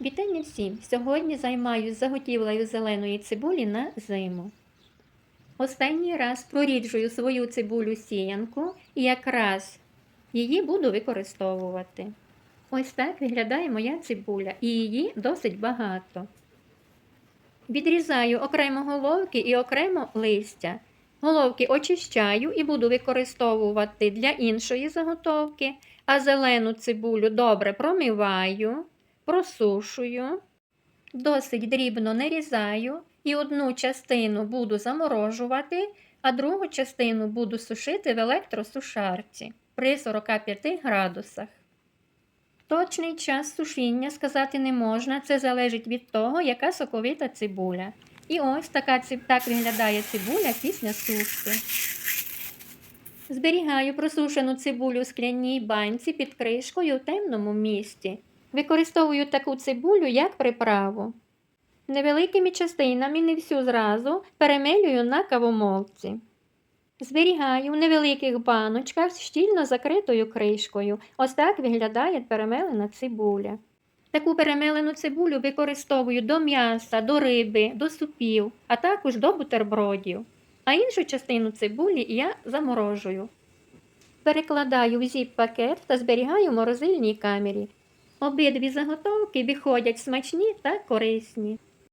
Вітання всім! Сьогодні займаюсь заготівлею зеленої цибулі на зиму. Останній раз проріджую свою цибулю сіянку і якраз її буду використовувати. Ось так виглядає моя цибуля, і її досить багато. Відрізаю окремо головки і окремо листя. Головки очищаю і буду використовувати для іншої заготовки, а зелену цибулю добре промиваю, просушую, досить дрібно нарізаю і одну частину буду заморожувати, а другу частину буду сушити в електросушарці при 45 градусах. Точний час сушіння сказати не можна, це залежить від того, яка соковита цибуля. І ось така так виглядає цибуля після сушки. Зберігаю просушену цибулю у скляній банці під кришкою в темному місці. Використовую таку цибулю як приправу. Невеликими частинами, не всю зразу, перемелюю на кавомолці. Зберігаю в невеликих баночках з щільно закритою кришкою. Ось так виглядає перемелена цибуля. Таку перемелену цибулю використовую до м'яса, до риби, до супів, а також до бутербродів. А іншу частину цибулі я заморожую. Перекладаю в зіп-пакет та зберігаю в морозильній камері. Обидві заготовки виходять смачні та корисні.